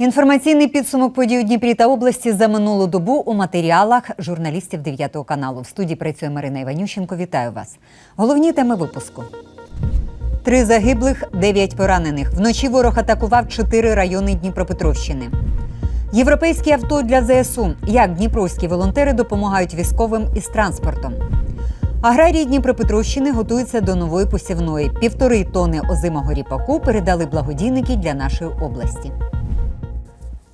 Інформаційний підсумок подій у Дніпрі та області за минулу добу у матеріалах журналістів 9 каналу. В студії працює Марина Іванющенко. Вітаю вас. Головні теми випуску. Три загиблих, дев'ять поранених. Вночі ворог атакував чотири райони Дніпропетровщини. Європейські авто для ЗСУ. Як дніпровські волонтери допомагають військовим із транспортом. Аграрії Дніпропетровщини готуються до нової посівної. Півтори тони озимого ріпаку передали благодійники для нашої області.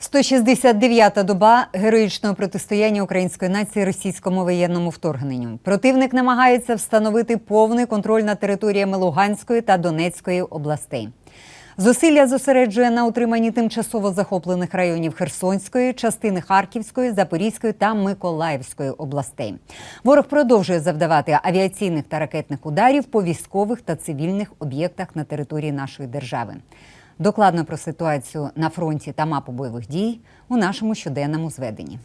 169-та доба героїчного протистояння української нації російському воєнному вторгненню. Противник намагається встановити повний контроль над територіями Луганської та Донецької областей. Зусилля зосереджує на утриманні тимчасово захоплених районів Херсонської, частини Харківської, Запорізької та Миколаївської областей. Ворог продовжує завдавати авіаційних та ракетних ударів по військових та цивільних об'єктах на території нашої держави. Докладно про ситуацію на фронті та мапу бойових дій у нашому щоденному зведенні.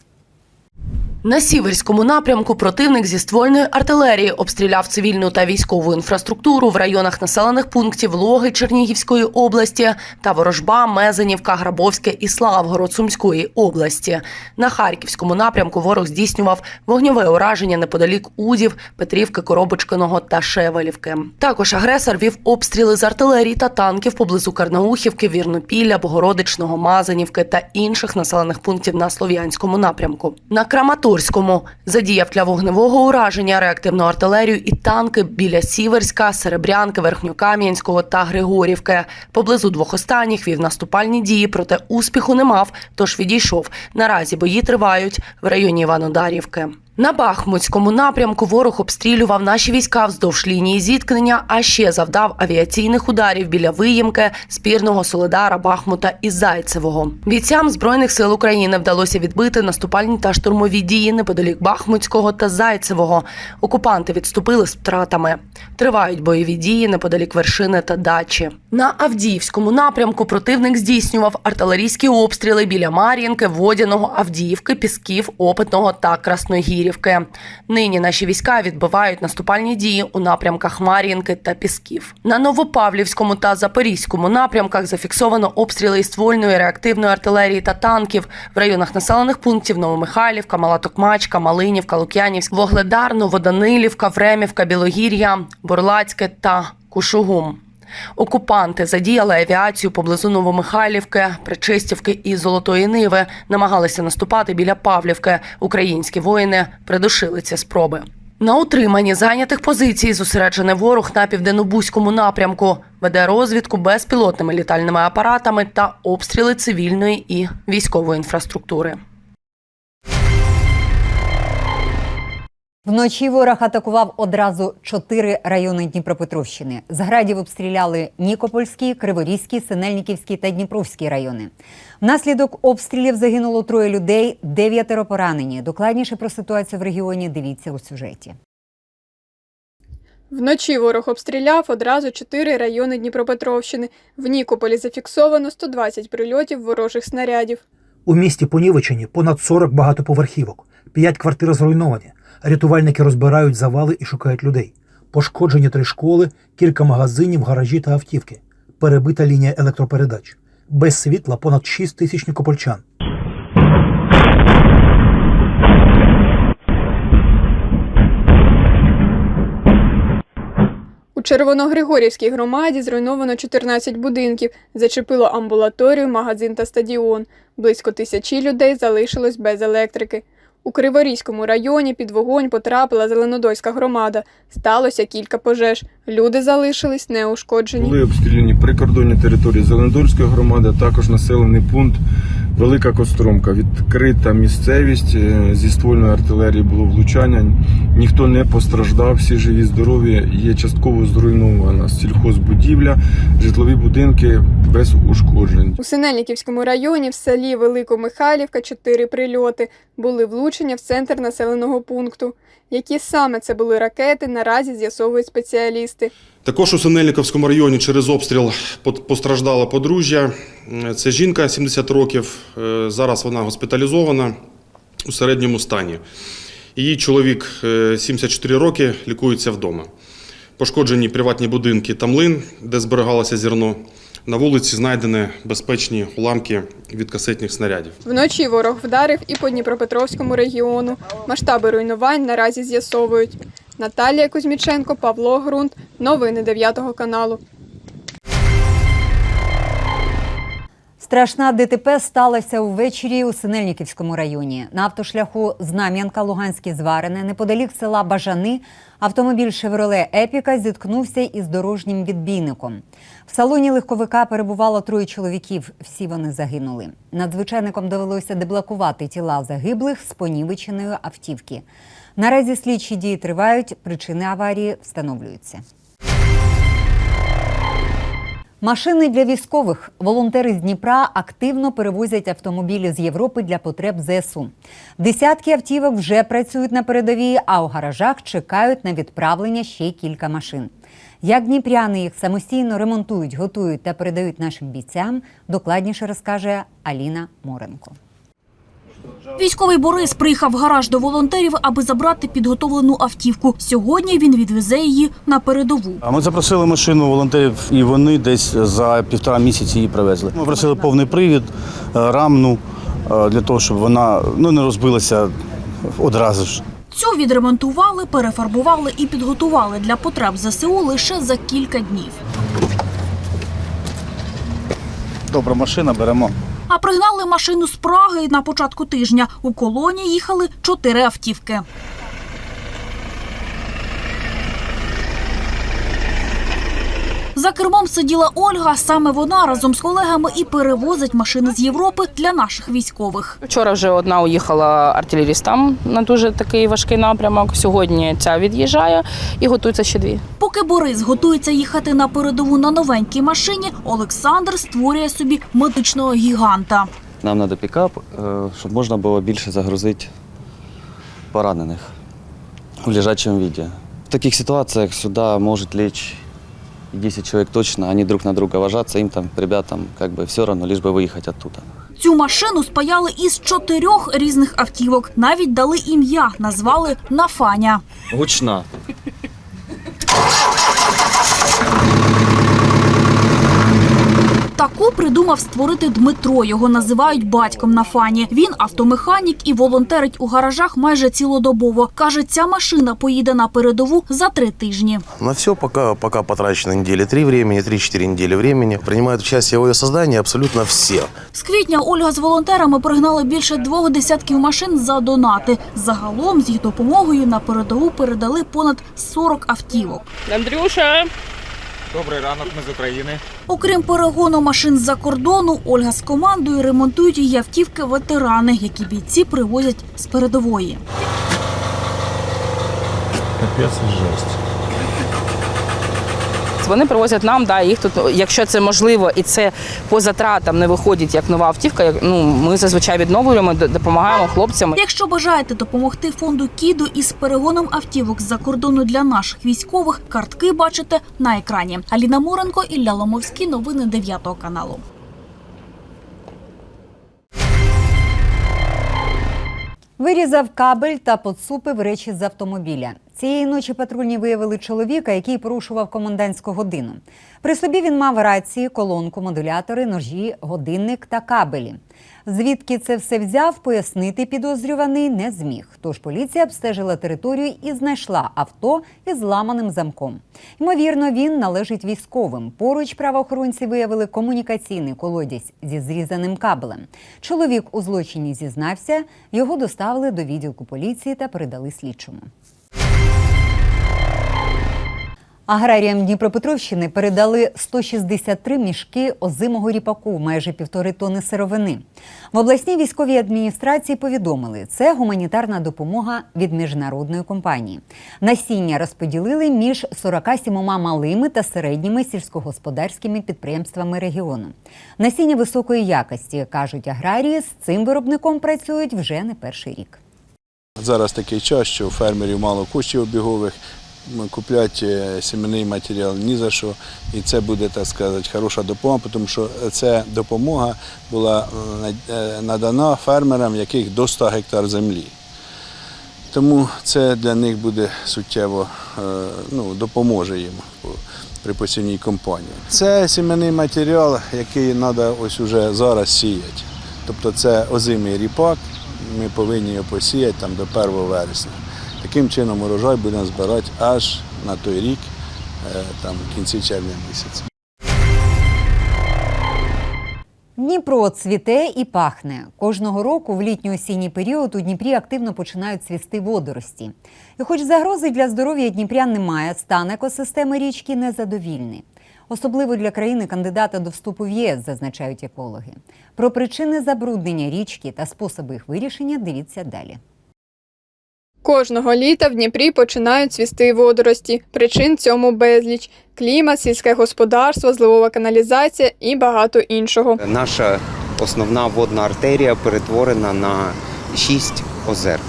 На сіверському напрямку противник зі ствольної артилерії обстріляв цивільну та військову інфраструктуру в районах населених пунктів Логи Чернігівської області та Ворожба, Мезенівка, Грабовське і Славгород Сумської області. На харківському напрямку ворог здійснював вогньове ураження неподалік Удів, Петрівки, Коробочкиного та Шевелівки. Також агресор вів обстріли з артилерії та танків поблизу Карнаухівки, Вірнопілля, Богородичного, Мазанівки та інших населених пунктів на слов'янському напрямку. На Краматорському задіяв для вогневого ураження реактивну артилерію і танки біля Сіверська, Серебрянки, Верхньокам'янського та Григорівки. Поблизу двох останніх вів наступальні дії, проте успіху не мав, тож відійшов. Наразі бої тривають в районі Іванодарівки. На Бахмутському напрямку ворог обстрілював наші війська вздовж лінії зіткнення, а ще завдав авіаційних ударів біля Виїмки, Спірного, Соледара, Бахмута і Зайцевого. Бійцям збройних сил України вдалося відбити наступальні та штурмові дії неподалік Бахмутського та Зайцевого. Окупанти відступили з втратами. Тривають бойові дії неподалік вершини та дачі. На Авдіївському напрямку противник здійснював артилерійські обстріли біля Мар'їнки, Водяного, Авдіївки, Пісків, Опитного та Красногірівки. Нині наші війська відбивають наступальні дії у напрямках Мар'їнки та Пісків. На Новопавлівському та Запорізькому напрямках зафіксовано обстріли із ствольної реактивної артилерії та танків в районах населених пунктів Новомихайлівка, Мала Токмачка, Малинівка, Лук'янівськ, Вогледар, Новоданилівка, Времівка, Білогір'я, Бурлацьке та Кушугум. Окупанти задіяли авіацію поблизу Новомихайлівки, Причистівки і Золотої Ниви, намагалися наступати біля Павлівки. Українські воїни придушили ці спроби. На утриманні зайнятих позицій зосереджений ворог на південнобузькому напрямку, веде розвідку безпілотними літальними апаратами та обстріли цивільної і військової інфраструктури. Вночі ворог атакував одразу чотири райони Дніпропетровщини. З градів обстріляли Нікопольський, Криворізький, Синельниківський та Дніпровський райони. Внаслідок обстрілів загинуло троє людей, дев'ятеро поранені. Докладніше про ситуацію в регіоні дивіться у сюжеті. Вночі ворог обстріляв одразу чотири райони Дніпропетровщини. В Нікополі зафіксовано 120 прильотів ворожих снарядів. У місті понівечені понад 40 багатоповерхівок, 5 квартир зруйновані. Рятувальники розбирають завали і шукають людей. Пошкоджені три школи, кілька магазинів, гаражі та автівки. Перебита лінія електропередач. Без світла понад 6 тисяч нікопольчан. У Червоногригорівській громаді зруйновано 14 будинків, зачепило амбулаторію, магазин та стадіон. Близько тисячі людей залишилось без електрики. У Криворізькому районі під вогонь потрапила Зеленодольська громада. Сталося кілька пожеж. Люди залишились неушкоджені. Були обстріляні прикордонні території Зеленодольської громади, а також населений пункт Велика Костромка. Відкрита місцевість е, зі ствольної артилерії було влучання. Ніхто не постраждав, всі живі, здорові. Є частково зруйнована сільхозбудівля, житлові будинки без ушкоджень. У Синельниківському районі в селі Великомихайлівка чотири прильоти. Були влучення в центр населеного пункту. Які саме це були ракети, наразі з'ясовують спеціалісти. Також у Синельниковському районі через обстріл постраждало подружжя. Е, Це жінка 70 років. е, Зараз вона госпіталізована у середньому стані. Її чоловік е, 74 роки лікується вдома. Пошкоджені приватні будинки та млин, де зберігалося зерно. На вулиці знайдені безпечні уламки від касетних снарядів. Вночі ворог вдарив і по Дніпропетровському регіону. Масштаби руйнувань наразі з'ясовують. Наталія Кузьміченко, Павло Грунт. Новини 9 каналу. Страшна ДТП сталася увечері у Синельниківському районі. На автошляху Знам'янка Луганське зварене неподалік села Бажани автомобіль Шевроле Епіка зіткнувся із дорожнім відбійником. В салоні легковика перебувало троє чоловіків. Всі вони загинули. Надзвичайникам довелося деблокувати тіла загиблих з понівеченої автівки. Наразі слідчі дії тривають. Причини аварії встановлюються. Машини для військових волонтери з Дніпра активно перевозять автомобілі з Європи для потреб ЗСУ. Десятки автівок вже працюють на передовій, а у гаражах чекають на відправлення ще кілька машин. Як дніпряни їх самостійно ремонтують, готують та передають нашим бійцям, докладніше розкаже Аліна Моренко. Військовий Борис приїхав в гараж до волонтерів, аби забрати підготовлену автівку. Сьогодні він відвезе її на передову. А ми запросили машину волонтерів, і вони десь за півтора місяці її привезли. Ми просили повний привід, е, рамну е, для того, щоб вона ну, не розбилася одразу ж. Цю відремонтували, перефарбували і підготували для потреб ЗСУ лише за кілька днів. Добра машина, беремо. А пригнали машину з Праги на початку тижня. У колоні їхали чотири автівки. За кермом сиділа Ольга. Саме вона разом з колегами і перевозить машини з Європи для наших військових. Вчора вже одна уїхала артилерістам на дуже такий важкий напрямок. Сьогодні ця від'їжджає і готуються ще дві. Поки Борис готується їхати на передову на новенькій машині, Олександр створює собі медичного гіганта. Нам треба пікап, е, щоб можна було більше загрузити поранених в лежачому віді. В таких ситуаціях сюди можуть лечь и 10 человек точно, они друг на друга ложатся, им там, ребятам, как бы все равно, лишь бы выехать оттуда. Цю машину спаяли із чотирьох різних автівок. Навіть дали ім'я, назвали Нафаня. Гучна. Придумав створити Дмитро. Його називають батьком Нафані. Він автомеханік і волонтерить у гаражах майже цілодобово. Каже, ця машина поїде на передову за три тижні. На все пока, пока потрачено недели три времени, 3-4 недели времени. Принимают участие в ее создании абсолютно все. З квітня Ольга з волонтерами пригнали більше двох десятків машин за донати. Загалом з їх допомогою на передову передали понад 40 автівок. Андрюша, Добрий ранок, ми з України. Окрім перегону машин з-за кордону, Ольга з командою ремонтують і автівки ветерани, які бійці привозять з передової. Вони привозять нам, да, їх тут, якщо це можливо, і це по затратам не виходить як нова автівка. як- Ну ми зазвичай відновлюємо, допомагаємо хлопцям. Якщо бажаєте допомогти фонду Кіду із перегоном автівок з-за кордону для наших військових, картки бачите на екрані. Аліна Муренко, Ілля Ломовський. Новини 9 каналу. Вирізав кабель та поцупив речі з автомобіля. Цієї ночі патрульні виявили чоловіка, який порушував комендантську годину. При собі він мав рації, колонку, модулятори, ножі, годинник та кабелі. Звідки це все взяв, пояснити підозрюваний не зміг. Тож поліція обстежила територію і знайшла авто із зламаним замком. Ймовірно, він належить військовим. Поруч правоохоронці виявили комунікаційний колодязь зі зрізаним кабелем. Чоловік у злочині зізнався, його доставили до відділку поліції та передали слідчому. Аграріям Дніпропетровщини передали 163 мішки озимого ріпаку, майже півтори тони сировини. В обласній військовій адміністрації повідомили, це гуманітарна допомога від міжнародної компанії. Насіння розподілили між 47 малими та середніми сільськогосподарськими підприємствами регіону. Насіння високої якості кажуть аграрії. З цим виробником працюють вже не перший рік. Зараз такий час, що у фермерів мало коштів обігових, м, куплять е, сімейний матеріал ні за що. І це буде, так сказати, хороша допомога, тому що ця допомога була е, надана фермерам, яких до 100 гектар землі. Тому це для них буде суттєво е, ну, допоможе їм. при посівній компанії. Це сімейний матеріал, який треба ось уже зараз сіяти. Тобто це озимий ріпак, ми повинні його посіяти там до 1 вересня. Таким чином урожай будемо збирати аж на той рік, е, там, в кінці червня місяця. Дніпро цвіте і пахне. Кожного року в літньо-осінній період у Дніпрі активно починають цвісти водорості. І хоч загрози для здоров'я Дніпрян немає, стан екосистеми річки незадовільний. Особливо для країни кандидата до вступу в ЄС, зазначають екологи. Про причини забруднення річки та способи їх вирішення дивіться далі. Кожного літа в Дніпрі починають цвісти водорості. Причин цьому безліч: клімат, сільське господарство, зливова каналізація і багато іншого. Наша основна водна артерія перетворена на шість озер.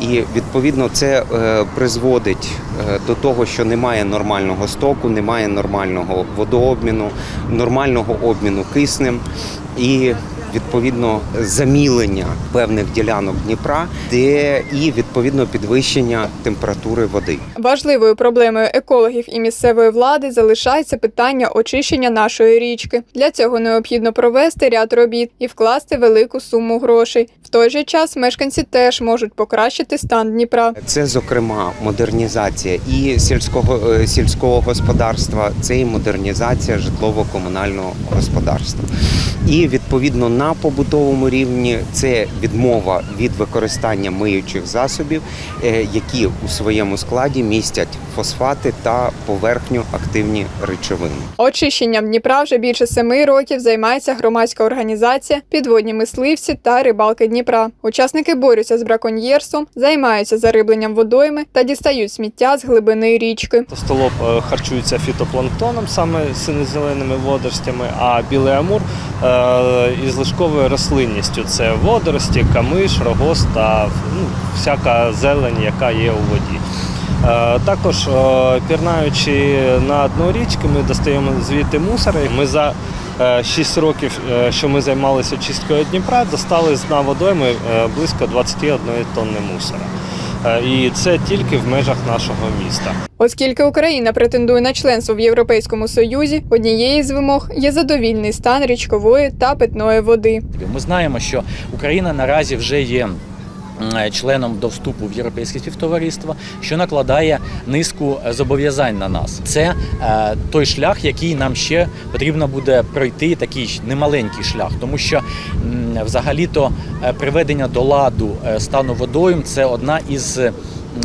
І відповідно це е, призводить е, до того, що немає нормального стоку, немає нормального водообміну, нормального обміну киснем і відповідно замілення певних ділянок Дніпра, де і відповідно підвищення температури води. Важливою проблемою екологів і місцевої влади залишається питання очищення нашої річки. Для цього необхідно провести ряд робіт і вкласти велику суму грошей. В той же час мешканці теж можуть покращити стан Дніпра. Це, зокрема, модернізація і сільського е, сільського господарства, це і модернізація житлово-комунального господарства. І відповідно на побутовому рівні це відмова від використання миючих засобів, е, які у своєму складі містять фосфати та поверхню активні речовини. Очищенням Дніпра вже більше семи років займається громадська організація Підводні мисливці та рибалки Дніпра. Учасники борються з браконьєрством, займаються зарибленням водойми та дістають сміття з глибини річки. Столоп е, харчується фітопланктоном, саме синьо-зеленими водоростями, а білий амур е, із лишковою рослинністю. Це водорості, камиш, рогоз та ну, всяка зелень, яка є у воді. Е, Також е, пірнаючи на дно річки, ми достаємо звідти мусор. Ми за 6 років, е, що ми займалися чисткою Дніпра, достали з дна водойми близько 21 тонни мусора. Е, І це тільки в межах нашого міста. Оскільки Україна претендує на членство в Європейському Союзі, однією з вимог є задовільний стан річкової та питної води. Ми знаємо, що Україна наразі вже є. М, Членом до вступу в європейське співтовариство, що накладає низку е, зобов'язань на нас. Це е, той шлях, який нам ще потрібно буде пройти, такий немаленький шлях, тому що взагалі-то е, приведення до ладу е, стану водойм це одна із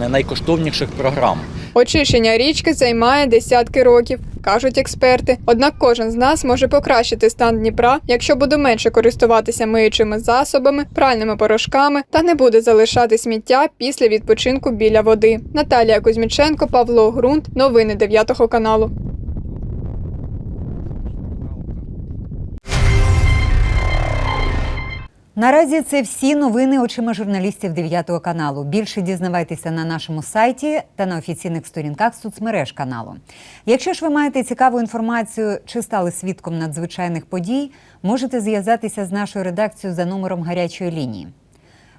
найкоштовніших програм. Очищення річки займає десятки років, кажуть експерти. Однак кожен з нас може покращити стан Дніпра, якщо буде менше користуватися миючими засобами, пральними порошками та не буде залишати сміття після відпочинку біля води. Наталія Кузьміченко, Павло Грунт, новини 9 каналу. Наразі це всі новини очима журналістів 9 каналу. Більше дізнавайтеся на нашому сайті та на офіційних сторінках соцмереж каналу. Якщо ж ви маєте цікаву інформацію чи стали свідком надзвичайних подій, можете зв'язатися з нашою редакцією за номером гарячої лінії.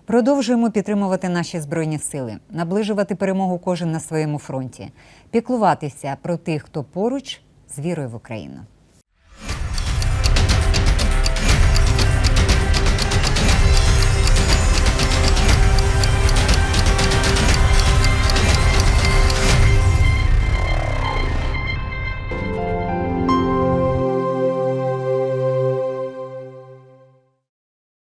Продовжуємо підтримувати наші збройні сили, наближувати перемогу кожен на своєму фронті, піклуватися про тих, хто поруч з вірою в Україну.